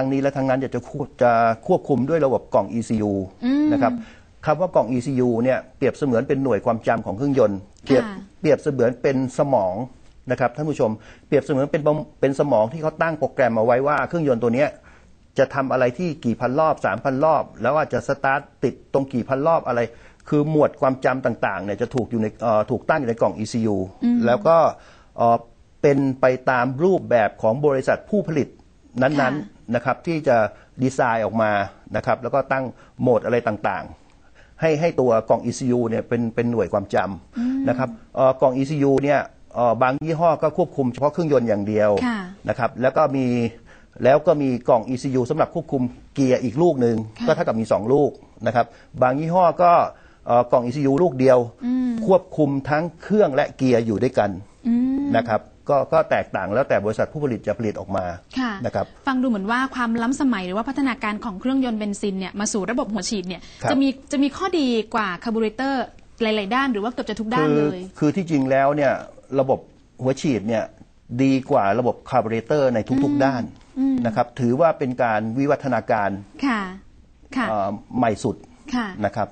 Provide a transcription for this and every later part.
ทั้งนี้และทั้งนั้นจะจะควบจะควบคุมด้วยระบบกล่อง ECU อืมนะครับคำว่ากล่อง ECU เนี่ยเปรียบเสมือนเป็นหน่วยความจำของเครื่องยนต์ เปรียบค่ะเปรียบเสมือนเป็นสมองนะครับท่านผู้ชมเปรียบเสมือนเป็นเป็นสมองที่เขาตั้งโปรแกรมเอาไว้ว่าเครื่องยนต์ตัวเนี้ยจะทำอะไรที่กี่พันรอบสามพันรอบ แล้วว่าจะสตาร์ทติดตรงกี่พันรอบอะไร คือหมวดความจำต่างๆเนี่ยจะถูกอยู่ในเอ่อถูกตั้งอยู่ในกล่อง ECU แล้วก็เอ่อเป็นไปตามรูปแบบของบริษัทผู้ผลิตนั้นค่ะๆ นะครับที่จะดีไซน์ออกมานะครับแล้วก็ตั้งโหมดอะไรต่างๆ ให้ให้ตัวกล่อง ECU เนี่ยเป็นเป็นหน่วยความจำนะครับเอ่อกล่อง ECU เนี่ยเอ่อบางยี่ห้อก็ควบคุมเฉพาะเครื่องยนต์อย่างเดียวค่ะนะครับแล้วก็มีแล้วก็มีกล่อง ECU สำหรับควบคุมเกียร์อีกลูกหนึ่งค่ะก็เท่ากับมี 2 ลูกนะครับบางยี่ห้อก็เอ่อกล่อง ECU ลูกเดียว ควบคุมทั้งเครื่องและเกียร์อยู่ด้วยกันอืมนะครับ ก็ก็แตกต่างแล้วแต่บริษัทผู้ผลิตจะผลิตออกมาค่ะนะครับฟังดูเหมือนว่าความล้ำสมัยหรือว่าพัฒนาการของเครื่องยนต์เบนซินเนี่ยมาสู่ระบบหัวฉีดเนี่ยครับจะมีจะมีข้อดีกว่าคาร์บูเรเตอร์หลาย ๆ ด้านหรือว่าเกือบจะทุกด้านคืเลย คือที่จริงแล้วเนี่ยระบบหัวฉีดเนี่ยดีกว่าระบบคาร์บูเรเตอร์ในทุก ๆ ด้านนะครับถือว่าเป็นการวิวัฒนาการค่ะค่ะเอ่อใหม่สุดค่ะนะครับ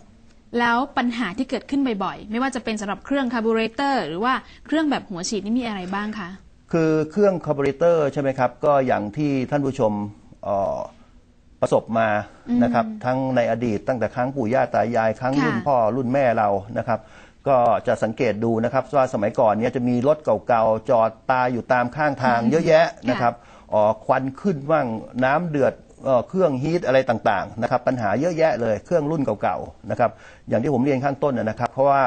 แล้วปัญหาที่เกิดขึ้นบ่อยๆ ไม่ว่าจะเป็นสำหรับเครื่องคาร์บูเรเตอร์หรือว่าเครื่องแบบหัวฉีดนี่มีอะไรบ้างคะ คือเครื่องคาร์บูเรเตอร์ใช่ไหมครับ ก็อย่างที่ท่านผู้ชมเอ่อประสบมานะครับ ทั้งในอดีตตั้งแต่ครั้งปู่ย่าตายาย ครั้งค่ะรุ่นพ่อรุ่นแม่เรานะครับ ก็จะสังเกตดูนะครับว่าสมัยก่อนเนี่ยจะมีรถเก่าๆ จอดตายอยู่ตามข้างทางเยอะแยะนะครับอ๋อควันขึ้นบ้างน้ำเดือด เอ่อเครื่องฮีทอะไรต่างๆนะครับปัญหาเยอะแยะเลยเครื่องรุ่นเก่าๆนะครับอย่างที่ผมเรียนข้างต้นนะนะครับ เพราะว่า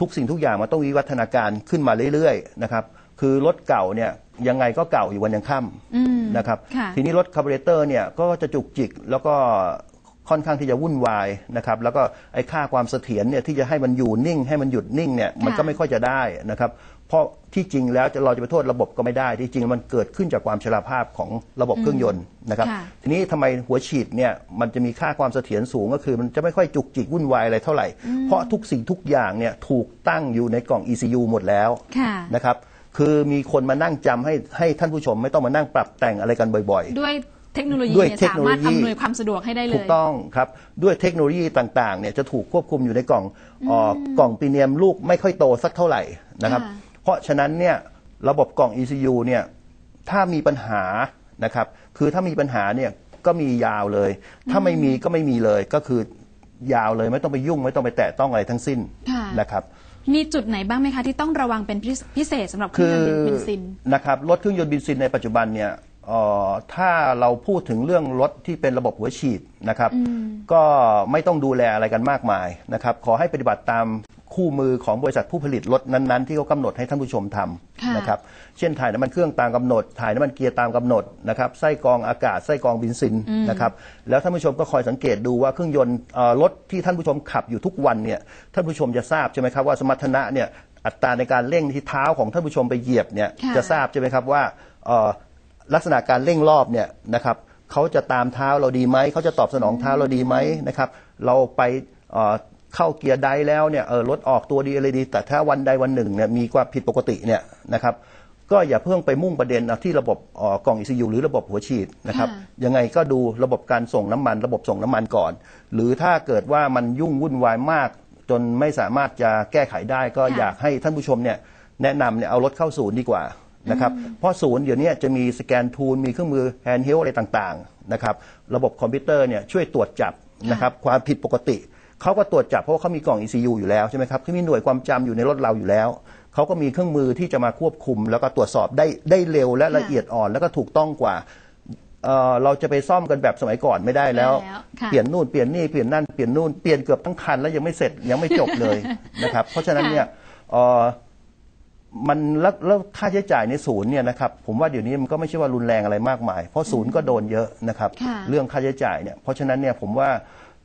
ทุกสิ่งทุกอย่างมันต้องวิวัฒนาการขึ้นมาเรื่อยๆนะครับคือรถเก่าเนี่ยยังไงก็เก่าอยู่วันยังค่อืมำนะครับค่ะทีนี้รถคาร์บูเรเตอร์เนี่ยก็จะจุกจิกแล้วก็ค่อนข้างที่จะวุ่นวายนะครับแล้วก็ไอ้ค่าความเสถียรเนี่ยที่จะให้มันอยู่นิ่งให้มันหยุดนิ่งเนี่ยมันก็ไม่ค่อยจะได้นะครับเพ ราะที่จริงแล้วจะเราจะไปโทษระบบก็ไม่ได้ ที่จริงมันเกิดขึ้นจากความชราภาพของระบบเครื่องยนต์นะครับค่ะทีนี้ทำไมหัวฉีดเนี่ยมันจะมีค่าความเสถียรสูงก็คือมันจะไม่ค่อยจุกจิกวุ่นวายอะไรเท่าไหร่ เพราะทุกสิ่งทุกอย่างเนี่ยถูกตั้งอยู่ในกล่อง ECU หมดแล้วค่ะนะครับคือมีคนมานั่งจำให้ให้ท่านผู้ชมไม่ต้องมานั่งปรับแต่งอะไรกันบ่อยด้วยเทคโนโลยีด้วยเนี่ยเทคสาโนโลมารถยีอำนวยความสะดวกให้ได้เลถูยกต้องครับ ด้วยเทคโนโลยีต่างๆเนี่ยจะถูกควบคุมอยู่ในกล่องเอ่อกล่องปีเนียมลูกไม่ค่อยโตสักเท่าไหร่นะครับค่ะ เพราะฉะนั้นเนี่ยระบบกล่อง ECU เนี่ยถ้ามีปัญหานะครับคือถ้ามีปัญหาเนี่ยก็มียาวเลย ถ้าไม่มีก็ไม่มีเลยก็คือยาวเลยไม่ต้องไปยุ่งไม่ต้องไปแตะต้องอะไรทั้งสิ้นค่ะนะครับมีจุดไหนบ้างไหมคะที่ต้องระวังเป็นพิพิเศษสำหรับเคคืรื่องอยนต์เบนซินนะครับรถเครื่องยนต์เบนซินในปัจจุบันเนี่ยเอ่อถ้าเราพูดถึงเรื่องรถที่เป็นระบบหัวฉีดนะครับ ก็ไม่ต้องดูแลอะไรกันมากมายนะครับ ขอให้ปฏิบัติตาม คู่มือของบริษัทผู้ผลิตรถนั้นๆ ที่เขากำหนดให้ท่านผู้ชมทค่ะำนะครับเช่นถ่ายน้ำมันเครื่องตามกำหนด ถ่ายน้ำมันเกียร์ตามกำหนดนะครับไส้กรองอากาศไส้กรองเบนซินนะครับแล้วท่านผู้ชมก็คอยสังเกตดูว่าเครื่องยนต์เอ่อรถที่ท่านผู้ชมขับอยู่ทุกวันเนี่ยท่านผู้ชมจะทราบใช่ไหมครับว่าสมรรถนะเนี่ยอัตราในการเร่งที่เท้าของท่านผู้ชมไปเหยียบเนี่ยค่ะจะทราบใช่ไหมครับว่าเอ่อลักษณะการเร่งรอบเนี่ยนะครับเขาจะตามเท้าเราดีไหมเขาจะตอบสนองเท้าเราดีไหมนะครับ เราไป เอ่อเข้าเกียร์ใดแล้วเนี่ยเออรถออกตัวดีอะไรดี แต่ถ้าวันใดวันหนึ่งเนี่ยมีความผิดปกติเนี่ยนะครับก็อย่าเพิ่งไปมุ่งประเด็นเอาที่ระบบเอ่อกล่อง ECU หรือระบบหัวฉีดนะครับค่ะยังไงก็ดูระบบการส่งน้ำมัน ระบบส่งน้ำมันก่อน หรือถ้าเกิดว่ามันยุ่งวุ่นวายมาก จนไม่สามารถจะแก้ไขได้ ก็ค่ะอยากให้ท่านผู้ชมเนี่ยแนะนำเนี่ยเอารถเข้าศูนย์ดีกว่านะครับเพราะศูนย์เดี๋ยวนี้จะมีสแกนทูลมีเครื่องมือแฮนด์เฮลอะไรต่างๆนะครับระบบคอมพิวเตอร์เนี่ยช่วยตรวจจับนะครับความผิดปกติ เขาก็ตรวจจับเพราะว่าเขามีกล่อง ECU อยู่แล้วใช่ไหมครับที่มีหน่วยความจำอยู่ในรถเราอยู่แล้ว เขาก็มีเครื่องมือที่จะมาควบคุม แล้วก็ตรวจสอบได้ได้เร็วและละเอียดอ่อน แล้วก็ถูกต้องกว่าเอ่อเราจะไปซ่อมกันแบบสมัยก่อนไม่ได้แล้ว ไม่ได้แล้วค่ะ เปลี่ยนนู่นเปลี่ยนนี่เปลี่ยนนั่นเปลี่ยนนู่นเปลี่ยนเกือบทั้งคันแล้วยังไม่เสร็จยังไม่จบเลย นะครับเพราะฉะนั้นเนี่ยเอ่อมันแล้วแล้วค่าใช้จ่ายในศูนย์เนี่ยนะครับผมว่าเดี๋ยวนี้มันก็ไม่ใช่ว่ารุนแรงอะไรมากมาย เพราะศูนย์ก็โดนเยอะนะครับ ค่ะ เรื่องค่าใช้จ่ายเนี่ยเพราะฉะนั้นเนี่ยผมว่า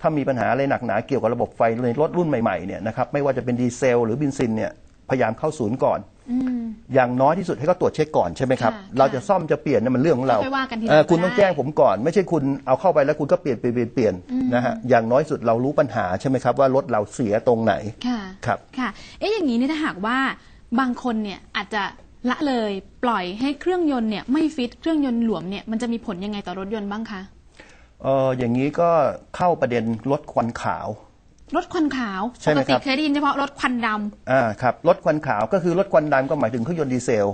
ถ้ามีปัญหาอะไรหนักหนาเกี่ยวกับระบบไฟในรถรุ่นใหม่ๆเนี่ยนะครับไม่ว่าจะเป็นดีเซลหรือเบนซินเนี่ยพยายามเข้าศูนย์ก่อนอืมอย่างน้อยที่สุดให้เขาตรวจเช็คก่อนใช่ไหมครับ ค่ะเราจะซ่อมจะเปลี่ยนเนี่ยมันเรื่องของเราค่อยว่ากันทีหลังเออคุณก็ต้องได้แจ้งผมก่อน ไม่ใช่คุณเอาเข้าไปแล้วคุณก็เปลี่ยนเปลี่ยนเปลี่ยนเปลี่ยนนะฮะอย่างน้อยสุดเรารู้ปัญหาใช่ไหมครับว่ารถเราเสียตรงไหน ค่ะ ครับ ค่ะ เอ๊ะอย่างนี้เนี่ยถ้าหากว่าบางคนเนี่ยอาจจะละเลยปล่อยให้เครื่องยนต์เนี่ยไม่ฟิตเครื่องยนต์หลวมเนี่ยมันจะมีผลยังไงต่อรถยนต์บ้างคะ เอออย่างนี้ก็เข้าประเด็นลดควันขาว รถควันขาวใช่ปไหมกคติรับ เคยได้ยินเฉพาะรถควันดำอ่าครับลดควันขาวก็คือลดควันดำก็หมายถึงเครื่องยนต์ดีเซล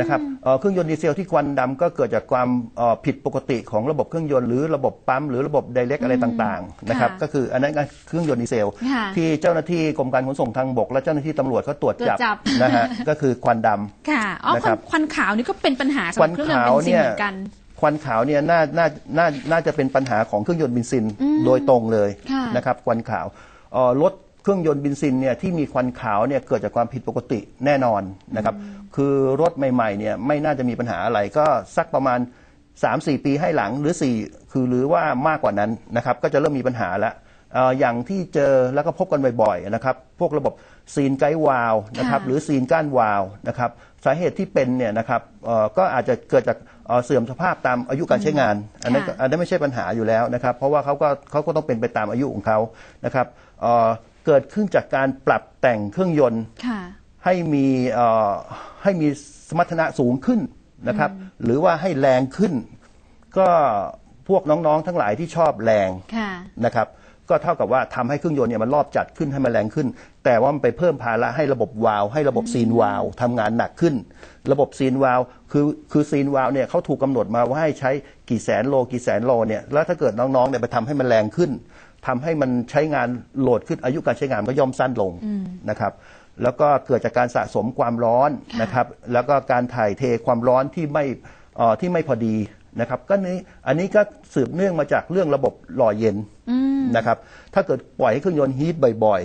นะครับเอ่อเครื่องยนต์ดีเซลที่ควันดำก็เกิดจากความเอ่อผิดปกติของระบบเครื่องยนต์หรือระบบปั๊มหรือระบบไดเรกอะไรต่างๆนะครับค่ะก็คืออันนั้นก็เครื่องยนต์ดีเซล ค่ะ ที่เจ้าหน้าที่กรมการขนส่งทางบก และเจ้าหน้าที่ตำรวจเขาตรวจจับตรวจจับ นะฮะก็คือควันดำ ค่ะอ๋อนะคครัวันบ ควันขาวนี่ก็เป็นปัญหาสำคหวัรับนเครื่องยนต์ขาวเบนซินเนี่ยเหมือนกัน ควันขาวเนี่ยน่าน่าน่าน่าจะเป็นปัญหาของเครื่องยนต์เบนซินโดยตรงเลยค่ะนะครับควันขาวเอ่อรถเครื่องยนต์เบนซินเนี่ยที่มีควันขาวเนี่ยเกิดจากความผิดปกติแน่นอนนะครับคือรถใหม่ๆเนี่ยไม่น่าจะมีปัญหาอะไรก็สักประมาณ 3-4 ปีให้หลังหรือ 4 คือหรือว่ามากกว่านั้นนะครับก็จะเริ่มมีปัญหาแล้วเอ่ออย่างที่เจอแล้วก็พบกันบ่อยๆนะครับพวกระบบซีนไกด์วาลวนะครับค่ะหรือซีนก้านวาลวนะครับสาเหตุที่เป็นเนี่ยนะครับเอ่อก็อาจจะเกิดจากเอ่อเสื่อมสภาพตามอายุการใช้งาน อันนั้นก็ค่ะอันนั้นไม่ใช่ปัญหาอยู่แล้วนะครับเพราะว่าเขาก็เขาก็ต้องเป็นไปตามอายุของเขานะครับเอ่อเกิดขึ้นจากการปรับแต่งเครื่องยนต์ค่ะให้มีเอ่อให้มีสมรรถนะสูงขึ้นนะครับ หรือว่าให้แรงขึ้น ก็พวกน้องๆทั้งหลายที่ชอบแรงค่ะนะครับ ก็เท่ากับว่าทำให้เครื่องยนต์เนี่ยมันรอบจัดขึ้นให้มันแรงขึ้น แต่ว่ามันไปเพิ่มภาระให้ระบบวาล์วให้ระบบซีนวาล์วทำงานหนักขึ้น ระบบซีนวาล์วคือคือซีนวาล์วเนี่ยเขาถูกกำหนดมาว่าให้ใช้กี่แสนโลกี่แสนโลเนี่ยแล้วถ้าเกิดน้องๆเนี่ยไปทำให้มันแรงขึ้นทำให้มันใช้งานโหลดขึ้นอายุการใช้งานก็ย่อมสั้นลงนะครับแล้วก็เกิดจากการสะสมความร้อนนะครับแล้วก็การถ่ายเทความร้อนที่ไม่ที่ไม่พอดีนะครับก็นี้อันนี้ก็สืบเนื่องมาจากเรื่องระบบหล่อเย็น นะครับ ถ้าเกิดปล่อยให้เครื่องยนต์ฮีทบ่อย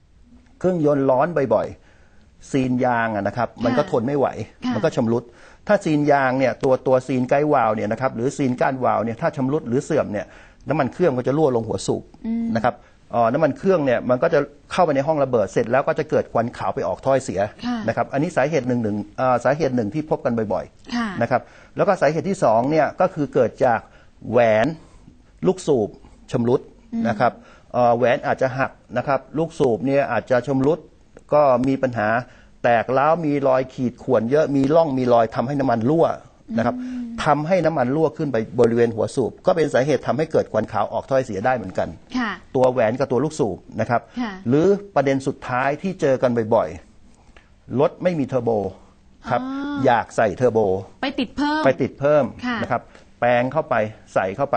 ๆ เครื่องยนต์ร้อนบ่อยๆ ซีนยางอะนะครับ มันก็ทนไม่ไหวค่ะมันก็ชำรุด ถ้าซีนยางเนี่ยตัวตัวซีนไกด์วาล์วเนี่ยนะครับหรือซีนก้านวาล์วเนี่ยถ้าชำรุดหรือเสื่อมเนี่ยน้ำมันเครื่องก็จะรั่วลงหัวสูบนะครับเอ่อน้ำมันเครื่องเนี่ยมันก็จะเข้าไปในห้องระเบิดเสร็จแล้วก็จะเกิดควันขาวไปออกถ้อยเสียค่ะนะครับอันนี้สาเหตุหนึ่งหนึ่งเอ่อสาเหตุหนึ่งที่พบกันบ่อยค่ะๆนะครับแล้วก็สาเหตุที่สองเนี่ยก็คือเกิดจากแหวนลูกสูบชำรุด นะครับเอ่อแหวนอาจจะหักนะครับ ลูกสูบเนี่ยอาจจะชำรุดก็มีปัญหาแตกแล้วมีรอยขีดข่วนเยอะมีร่องมีรอยทำให้น้ำมันรั่วนะครับทำให้น้ำมันรั่วขึ้นไปบริเวณหัวสูบ ก็เป็นสาเหตุทำให้เกิดควันขาวออกถ้อยเสียได้เหมือนกันค่ะตัวแหวนกับตัวลูกสูบนะครับค่ะหรือประเด็นสุดท้ายที่เจอกันบ่อยๆรถไม่มีเทอร์โบครับอ๋ออยากใส่เทอร์โบ ไปติดเพิ่มไปติดเพิ่มค่ะนะครับ แปลงเข้าไปใส่เข้าไป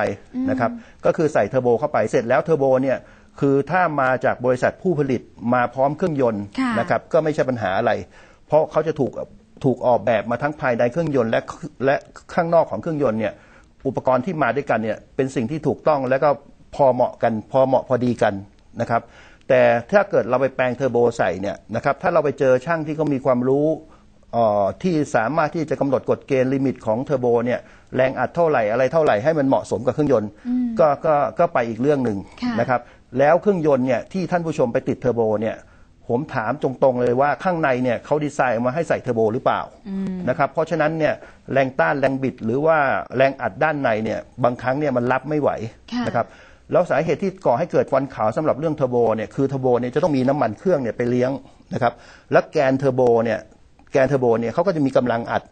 นะครับ ก็คือใส่เทอร์โบเข้าไปเสร็จแล้วเทอร์โบเนี่ยคือถ้ามาจากบริษัทผู้ผลิตมาพร้อมเครื่องยนต์ค่ะนะครับก็ไม่ใช่ปัญหาอะไร เพราะเขาจะถูกถูกออกแบบมาทั้งภายในเครื่องยนต์และและข้างนอกของเครื่องยนต์เนี่ยอุปกรณ์ที่มาด้วยกันเนี่ยเป็นสิ่งที่ถูกต้องแล้วก็พอเหมาะกันพอเหมาะพอดีกันนะครับ แต่ถ้าเกิดเราไปแปลงเทอร์โบใส่เนี่ยนะครับถ้าเราไปเจอช่างที่เขามีความรู้เอ่อ ที่สามารถที่จะกำหนดกฎเกณฑ์ลิมิตของเทอร์โบเนี่ยแรงอัดเท่าไหร่อะไรเท่าไหร่ให้มันเหมาะสมกับเครื่องยนต์ก็ก็ก็ไปอีกเรื่องหนึ่งค่ะนะครับแล้วเครื่องยนต์เนี่ยที่ท่านผู้ชมไปติดเทอร์โบเนี่ยผมถามตรงๆเลยว่าข้างในเนี่ยเขาดีไซน์ออกมาให้ใส่เทอร์โบหรือเปล่านะครับเพราะฉะนั้นเนี่ยแรงต้านแรงบิดหรือว่าแรงอัดด้านในเนี่ยบางครั้งเนี่ยมันรับไม่ไหวค่ะนะครับแล้วสาเหตุที่ก่อให้เกิดควันขาวสำหรับเรื่องเทอร์โบเนี่ยคือเทอร์โบเนี่ยจะต้องมีน้ำมันเครื่องเนี่ยไปเลี้ยงนะครับแล้วแกนเทอร์โบเนี่ย แกนเทอร์โบเนี่ยเขาก็จะมีกำลังอัด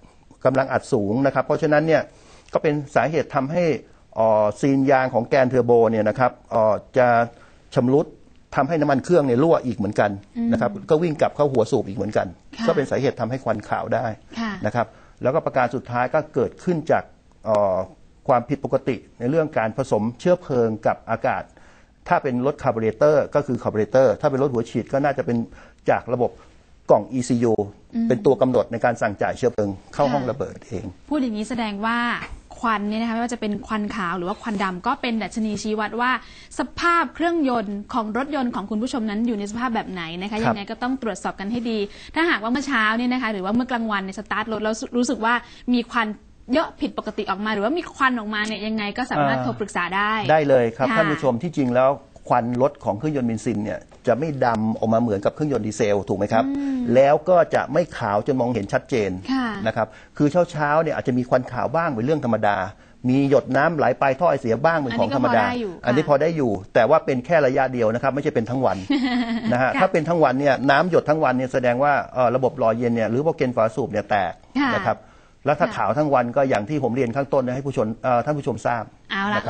กำลังอัดสูงนะครับ เพราะฉะนั้นเนี่ยก็เป็นสาเหตุทำให้อ่อซีนยางของแกนเทอร์โบเนี่ยนะครับอ่อจะชำรุดทำให้น้ำมันเครื่องเนี่ยรั่วอีกเหมือนกันนะครับก็วิ่งกลับเข้าหัวสูบอีกเหมือนกันค่ะก็เป็นสาเหตุทำให้ควันขาวได้ค่ะนะครับแล้วก็ประการสุดท้ายก็เกิดขึ้นจากเอ่อความผิดปกติในเรื่องการผสมเชื้อเพลิงกับอากาศ ถ้าเป็นรถคาร์บูเรเตอร์ก็คือคาร์บูเรเตอร์ถ้าเป็นรถหัวฉีดก็น่าจะเป็นจากระบบ กล่อง ECU เป็นตัวกำหนดในการสั่งจ่ายเชื้อเพลิงเข้าค่ะห้องระเบิดเอง พูดอย่างนี้แสดงว่าควันเนี่ยนะคะไม่ว่าจะเป็นควันขาวหรือว่าควันดำก็เป็นดัชนีชี้วัดว่า สภาพเครื่องยนต์ของรถยนต์ของคุณผู้ชมนั้นอยู่ในสภาพแบบไหนนะคะครับยังไงก็ต้องตรวจสอบกันให้ดี ถ้าหากว่าเมื่อเช้าเนี่ยนะคะหรือว่าเมื่อกลางวันในยสตาร์ทรถแล้วรู้สึกว่ามีควันเยอะผิดปกติออกมา หรือว่ามีควันออกมาเนี่ยยังไงก็สามารถโทรปรึกษาได้ ได้เลยครับค่ะท่านผู้ชมที่จริงแล้ว ควันรถของเครื่องยนต์เบนซินเนี่ยจะไม่ดำออกมาเหมือนกับเครื่องยนต์ดีเซลถูกไหมครับ แล้วก็จะไม่ขาวจนมองเห็นชัดเจนค่ะนะครับคือเช้าๆเนี่ยอาจจะมีควันขาวบ้างเป็นเรื่องธรรมดา มีหยดน้ำไหลไปท่อไอเสียบ้างเป็นของธรรมดา อันนี้ก็พอได้อยู่อันนี้พอได้อยู่ แต่ว่าเป็นแค่ระยะเดียวนะครับ ไม่ใช่เป็นทั้งวัน นะฮะค่ะถ้าเป็นทั้งวันเนี่ยน้ำหยดทั้งวันเนี่ยแสดงว่าเอ่อระบบหล่อเย็นเนี่ยหรือว่าเกณฑ์ฝาสูบเนี่ยแตกค่ะนะครับแล้วถ้าค่ะ ขาวทั้งวันก็อย่างที่ผมเรียนข้างต้นนะให้ผู้ชมเอ่อท่านผู้ชมทราบเอาละ